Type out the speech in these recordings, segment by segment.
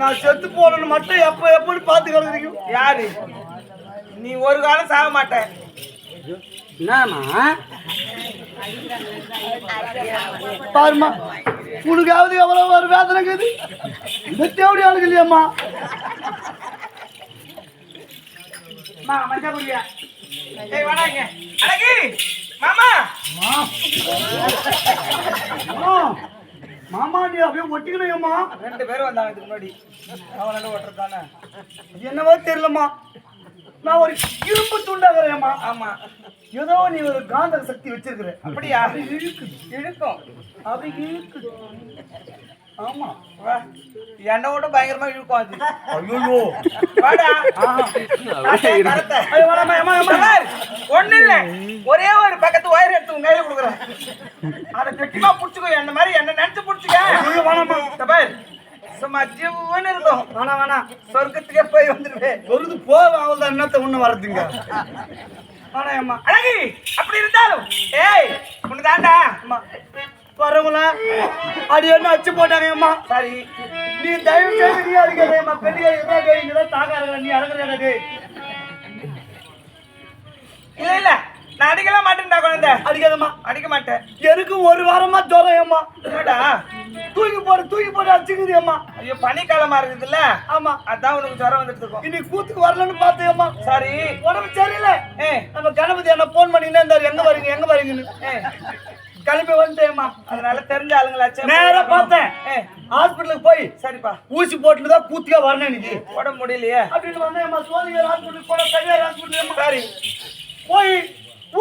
நான் செத்து போனேன்னு மட்டும் எப்ப எப்படி பார்த்து கிடக்குறீங்க யாரு? நீ ஒரு காலம் சாக மாட்ட. என்னம்மா? பாருமா உனக்காவது எவ்வளவு ஒரு வேதனை இருக்குது? இந்த தேவடி ஆளுங்க இல்லையம்மா. மஞ்சள் ஏய் வாடாங்க அழகி மாமா! அம்மா, மாமா நீ அப்படியே ஒட்டிக்கணும்மா ரெண்டு பேரும் வந்தாங்க இதுக்கு முன்னாடி. அவனோட ஓட்டுறது தானே என்னவோ தெரியலம்மா. நான் ஒரு இரும்பு துண்டாகிறேம்மா ஆமா. ஏதோ நீ ஒரு காந்த சக்தி வச்சிருக்கிற. அப்படியா? இழுக்குது. இழுக்கும். அப்படி இழுக்குது. ஆமா. என்னை விட பயங்கரமா இழுக்கும் அது. ஐயோ வாடா. ஒண்ணு இல்ல. ஒரே ஒரு பக்கத்து ஒயர் எடுத்து உங்க கையில கொடுக்குறேன். அதை கெட்டிமா புடிச்சுக்கோ. என்ன மாதிரி என்ன நினைச்சு புடிச்சுக்க. பாரு. சும்மா ஜிவ்வுன்னு இருக்கும். வேணாம் வேணாம் சொர்க்கத்துக்கே போய் வந்துருவேன். வருது போதும் அவள் தான் என்னத்த ஒண்ணு வரதுங்க? வேணாம் அம்மா. அழகி அப்படி இருந்தாலும் ஏய் உன்னு தாண்டா. அம்மா. வரவங்கள? அடி என்ன அச்சு போட்டாங்க அம்மா? சரி. நீ தயவு செய்து நீ அடிக்காதே அம்மா பெரிய தாங்க அறகுற நீ அறகுற டேய் இல்ல இல்ல. நான் அடிக்கல மாட்டேன்டா குழந்தை. அடிக்காதம்மா. அடிக்க மாட்டேன். எனக்கும் ஒரு வாரமா ஜுரம் என்னடா? தூக்கி போடு தூக்கி போட்டு அடிச்சுக்குது அம்மா. ஐயோ பனிக்காலமா இருக்குதுல்ல? ஆமா. அதான் உனக்கு ஜுரம் வந்துட்டு இருக்கும். இன்னைக்கு கூத்துக்கு வரலன்னு பார்த்தேன் அம்மா. சரி. உடம்பு சரியில்லை. நம்ம கணபதி அண்ணா போன் பண்ணிங்கன்னா இருந்தாரு. எங்க வரீங்க? எங்க வரீங்கன்னு. கிளம்பி வந்துட்டேம்மா. அதனால தெரிஞ்ச ஆளுங்களாச்சும் நேரா பார்த்தேன். ஹாஸ்பிட்டலுக்கு போய் சரிப்பா. ஊசி போட்டுட்டு தான் கூத்துக்கா வரணும் இன்னைக்கு. உடம்பு முடியலையே. அப்படின்னு வந்தேன் அம்மா சோழியர் ஹாஸ்பிட்டலுக்கு போன தனியார் ஹாஸ்பிட்டல் சரி. போய்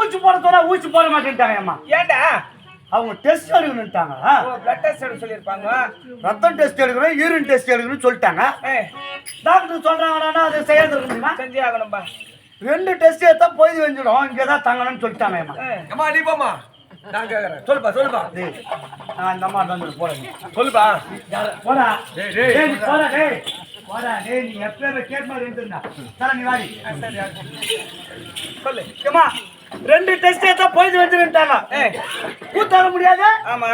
ஊசி போட சொன்னா ஊசி போட மாட்டேன்ட்டாங்க அம்மா ஏன்டா அவங்க டெஸ்ட் எடுக்கணும்ட்டாங்க பிளட் டெஸ்ட் எடுக்க சொல்லியிருப்பாங்க. ரத்தம் டெஸ்ட் எடுக்கணும் யூரின் டெஸ்ட் எடுக்கணும்னு சொல்லிட்டாங்க. டாக்டர் சொல்றாங்கன்னா அதை செய்யறது செஞ்சே ஆகணும்பா. ரெண்டு டெஸ்ட் எடுத்தா போய் வெஞ்சிடும் இங்கே தான் தங்கணும்னு சொல்லிட்டாங்க அம்மா நீ போம்மா. நான் கேக்குறேன். சொல்லுப்பா சொல்லுப்பா. நான் இந்த அம்மா தந்துட்டு போறேன். சொல்லுப்பா. போடா. டேய், டேய். டேய், நீ போடா டேய். நீ எப்பவே கேட் மாதிரி இருந்திருந்தா. தர நீ வாடி. சரி சொல்லு. ஏம்மா ரெண்டு டெஸ்ட் ஏத்தா போயிட்டு வந்துருட்டாங்க ஏய் கூத்தாட முடியாது? ஆமா.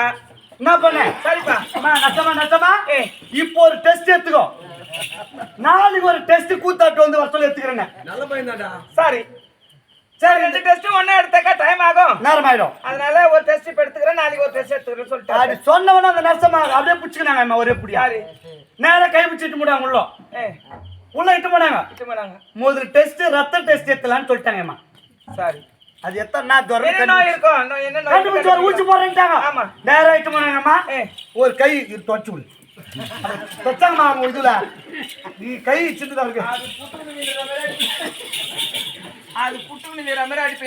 என்ன பண்ண? சரிப்பா. அம்மா நச்சமா நச்சமா ஏய். இப்போ ஒரு டெஸ்ட் எடுத்துக்கோ. நாளைக்கு ஒரு டெஸ்ட் கூத்தாட்டு வந்து வர சொல்லி எடுத்துக்கிறேன் நல்ல பையன் தான்டா சாரி. சரி ரெண்டு டெஸ்ட்டும் ஒண்ணா எடுத்தாக்கா டைம் ஆகும். நேரம் ஆயிடும் அதனால ஒரு டெஸ்ட் இப்ப எடுத்துக்கிறேன் நாளைக்கு ஒரு டெஸ்ட் எடுத்துக்கிறேன் அது சொல்லிட்டு சொன்னவன அந்த நர்சமா அப்படியே பிடிச்சிக்கினாங்க அம்மா ஒரே புடியா. யாரு? நேரா கை பிடிச்சிட்டு போனாங்க உள்ள. ஏய் உள்ள இட்டு போனாங்க இட்டு போனாங்க முதல் டெஸ்ட் ரத்த டெஸ்ட் எடுத்தலாம்னு சொல்லிட்டாங்க அம்மா. சாரி. அது எத்தனை தூரம் நோய் இருக்கும்? என்ன நோய் ஊசி போடுறேன்ட்டாங்க. ஆமா. நேரா இட்டு போனாங்கம்மா. ஒரு கை இது தொச்சு விடு. தொச்சாங்கம்மா அவங்க இதுல. நீ கை சின்னதா இருக்கு. அது புட்டு நீர மாதிரி. அடிப்பு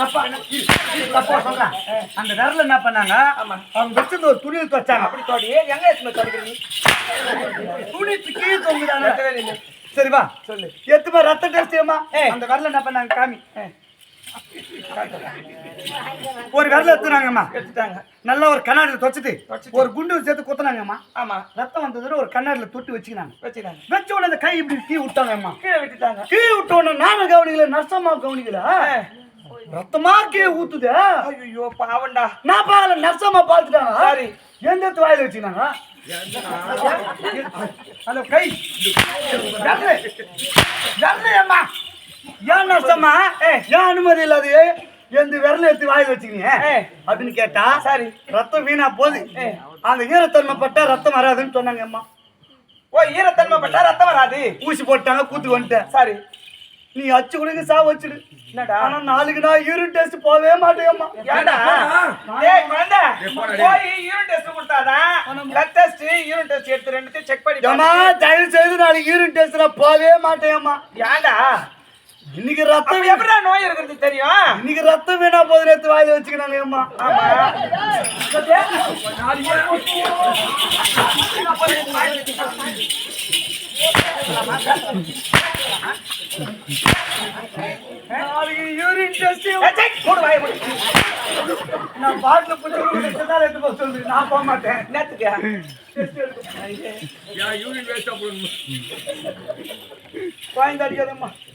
தப்பா. தப்பா சொல்றேன். அந்த விரல என்ன பண்ணாங்க. அவங்க வச்சிருந்த ஒரு துணியில் தொச்சாங்க அப்படி தோடி. எங்க எடுத்து தொடக்கிற நீ? துணி கீழே தொங்குதாங்க வெட்டவே இல்லை. சரி வா. சொல்லு. எத்துமா ரத்த டெஸ்ட் ஏமா. அந்த விரல என்ன பண்ணாங்க காமி? ஒரு விரல எடுத்துனாங்கம்மா. எடுத்துட்டாங்க. நல்ல ஒரு கண்ணாடியில் தொச்சுட்டு. ஒரு குண்டு சேர்த்து குத்துனாங்கம்மா. ஆமா. ரத்தம் வந்ததுல ஒரு கண்ணாடியில் தொட்டு வச்சுக்கினாங்க. வச்சுட்டாங்க வச்ச உடனே அந்த கை இப்படி கீ விட்டாங்கம்மா. கீழே விட்டுட்டாங்க. கீழே விட்ட உடனே நானும் கவனிக்கல நர்சமா கவனிக்கல? ரத்தமா கீழே ஊத்துது? ஐயோ பாவண்டா நான் பார்க்கல நர்சமா பார்த்துட்டாங்க சரி. எந்த வாயில வச்சுக்கினாங்க? அந்த கை. அம்மா. ஏன் நர்சம்மா ஏன் அனுமதி இல்லாது? எந்த விரல எடுத்து வாயில வச்சுக்கினீங்க? ஏய். அப்படின்னு கேட்டா சரி. ரத்தம் வீணா போகுது. அந்த ஈரத்தன்மை பட்டா ரத்தம் வராதுன்னு சொன்னாங்க அம்மா. ஓ ஈரத்தன்மை பட்டா ரத்தம் வராது? ஊசி போட்டாங்க கூத்து வந்துட்டேன். சரி. நீ அச்சு கொடுங்க சா வச்சுடு. என்னடா? ஆனா நாளைக்கு நான் யூரின் டெஸ்ட் போவே மாட்டேம்மா ஏன்டா? டேய் குழந்தை. போய் யூரின் டெஸ்ட் கொடுத்தாதான் பிளட் டெஸ்ட் யூரின் டெஸ்ட் எடுத்து ரெண்டுத்தையும் செக் பண்ணி பாரு. தயவு செய்து நாளைக்கு யூரின் டெஸ்ட் நான் போவே மாட்டேம்மா ஏன்டா? இன்னைக்கு ரத்தம் எப்படிடா நோய் இருக்கிறது தெரியும்? இன்னைக்கு ரத்தம் வீணா போது நேத்து வாயில வச்சுக்கிறாங்க அம்மா. ஆமா. நாளைக்கு யூரின் டெஸ்ட் ஏய், சை, மூடு வாயை மூடு. நான் பாட்டில் பிடிச்சி தான் எடுத்து போக சொல்லுது. நான் போக மாட்டேன். என்னத்துக்கு? யா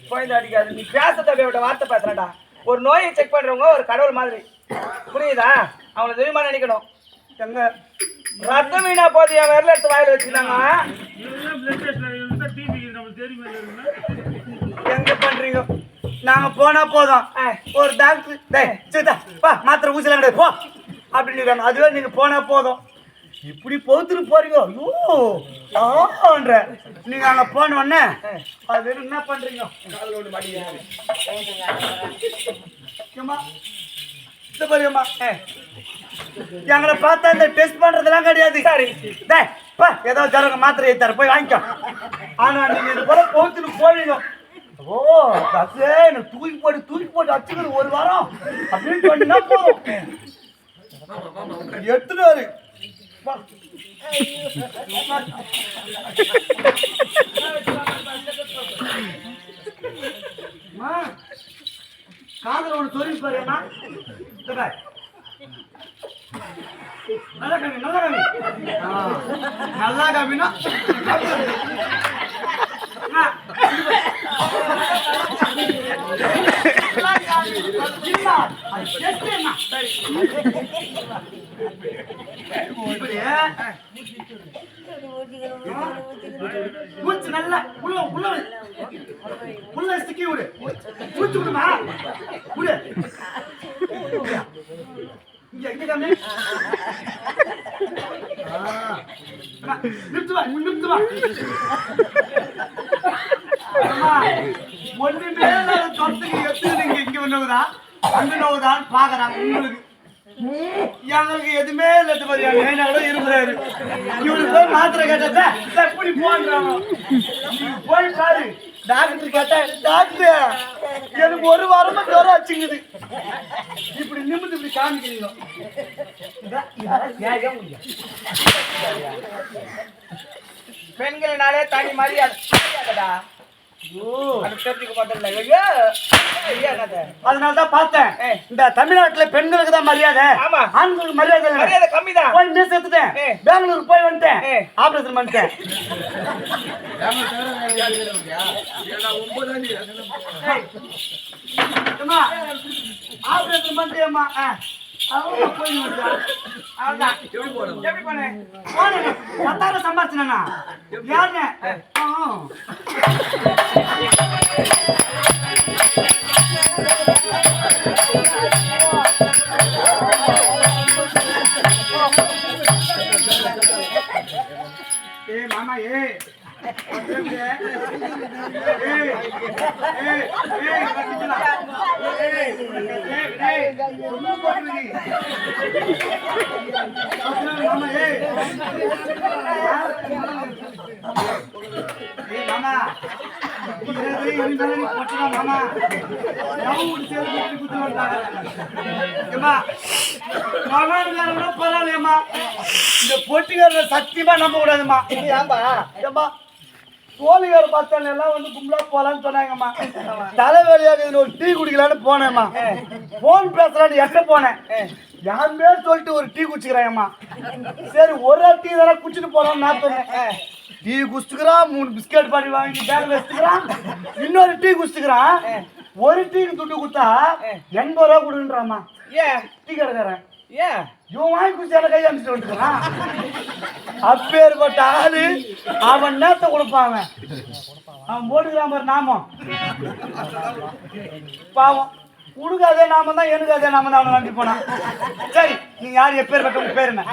குழந்தை அடிக்காது. நீ பேச தவிர வார்த்தை பேசுறடா ஒரு நோயை செக் பண்றவங்க ஒரு கடவுள் மாதிரி. புரியுதா? அவங்கள தெய்வமா நினைக்கணும். எங்க ரத்தம் வீணா போது என் விரல எடுத்து வாயில வச்சுட்டாங்க எங்க பண்றீங்க? நாங்க போனா போதும். ஒரு டாக்டர் மாத்திரை ஊசிலாம் கிடையாது போ. அப்படின்னு அதுவே நீங்க போனா போதும். இப்படி போத்துட்டு போறீங்க ஐயோ ஆன்ற நீங்க அங்க போன உடனே அது என்ன பண்றீங்க? எங்களை பார்த்தா இந்த டெஸ்ட் பண்றதெல்லாம் கிடையாது. சரி. ஏதோ ஜரங்க மாத்திரை தர போய் வாங்கிக்கோ. ஆனா நீங்க இது போல போத்துட்டு போவீங்க ஓ தசே எனக்கு தூக்கி போட்டு தூக்கி போட்டு அச்சுக்கிறது ஒரு வாரம். அப்படின்னு சொன்னா போதும். அம்மா, காதுல ஒண்ணு சொருகி பாரு நல்லா நல்லா நல்லா காமினா அம்மா, நல்லா காமி. இல்ல, அது test அம்மா. இப்படியே மூச்சு நல்லா உள்ள உள்ள உள்ள சிக்கி விடு மூச்சு விடுமா விடு இங்க எங்க கம்மி ஆ. அம்மா, ஒன்றுமே வா நிறுத்து சொத்துக்கு எத்தனை நீங்க இங்க வந்தவங்கதா அங்க நோவுதான் பாக்குறாங்க உங்களுக்கு. எங்களுக்கு எதுவுமே இல்லது பாத்தியா நைனாவோட இருக்கிறாரு. இவனுக்கு போய் மாத்திரை கேட்டத எப்படி போன்றாங்க போய் பாரு. டாக்டர் கேட்டா டாக்டர் எனக்கு ஒரு வாரமா ஜுரம் வச்சுங்குது இப்படி நிமிந்து இப்படி காமிக்கிறீங்க பெண்களினாலே தனி மரியாதை. மரியாதைடா அது தெரிஞ்சுக்க மாட்டேன்ல. ஐயோ. ஐயா என்னது? அதனால தான் பார்த்தேன். இந்த தமிழ்நாட்டுல பெண்களுக்கு தான் மரியாதை. ஆண்களுக்கு மரியாதை மரியாதை கம்மிதான். போய் மீ செத்துட்டேன் ஏ. பெங்களூர் போய் வந்துட்டேன். ஆபரேஷன் பண்ணிட்டேன். ஆபரேஷன் பண்ணிட்டேம்மா அவங்க போய் ஏ மாமா ஏ மாமா பரவாயில்லையம்மா இந்த பொட்டிக்காரரை சத்தியமா நம்ப கூடாதுமா ஏன்பா ஏம்மா தோழிகார பஸ்டாண்ட் எல்லாம் வந்து கும்பலா போலான்னு சொன்னாங்கம்மா. தலைவலியாக ஒரு டீ குடிக்கலான்னு போனேம்மா. போன் பேசலான்னு எட்ட போனேன். யார் பேர் சொல்லிட்டு ஒரு டீ குடிச்சுக்கிறாங்கம்மா சரி ஒரு டீ தானே குடிச்சிட்டு போலாம்னு நான் சொன்னேன். டீ குடிச்சுக்கிறான் மூணு பிஸ்கட் பாடி வாங்கி பேக் வச்சுக்கிறான் இன்னொரு டீ குடிச்சுக்கிறான். ஒரு டீக்கு துட்டு கொடுத்தா எண்பது ரூபா கொடுன்றாம்மா. ஏன் டீ கடைக்காரன். ஏன் இவன் வாங்கி குடிச்சு எனக்கு கை அமிச்சுட்டு வந்துக்கிறான் அப்பேற்பட்ட ஆளு அவன் நேரத்தை கொடுப்பான் அவன். பாரு நாமம். பாவம். உனக்கு அதே நாம தான் எனக்கு அதே நாம தான் அவனை நம்பி போனான். சரி நீங்க யார்? எப்பேற்பட்ட உங்க பேர் என்ன?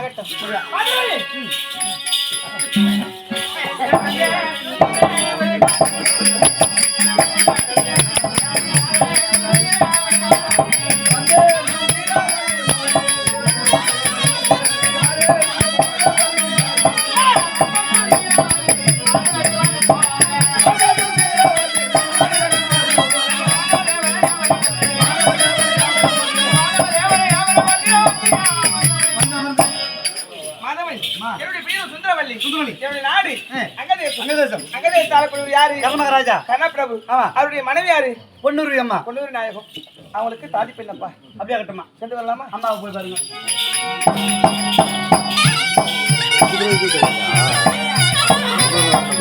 சுந்தரவல்லி சுந்தரவல்லி. என்னுடைய நாடு. ஆ. அங்கதேசம். அங்கதேசம். அங்கதேச ஆளக்கூடியவர் யாரு? கர்மகராஜா கண்ணப்பிரபு ஆமா. அவருடைய மனைவி யாரு? பொன்னூர் அம்மா. பொன்னூர் நாயகம். அவங்களுக்கு தாதி பெண்ணப்பா அப்படியே கட்டமா? சென்று வரலாமா? அம்மாவை போய் பாருங்க.